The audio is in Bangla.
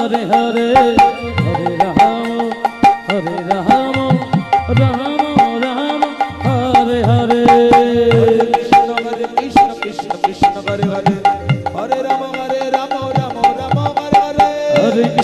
Hare Hare Hare Hare Rama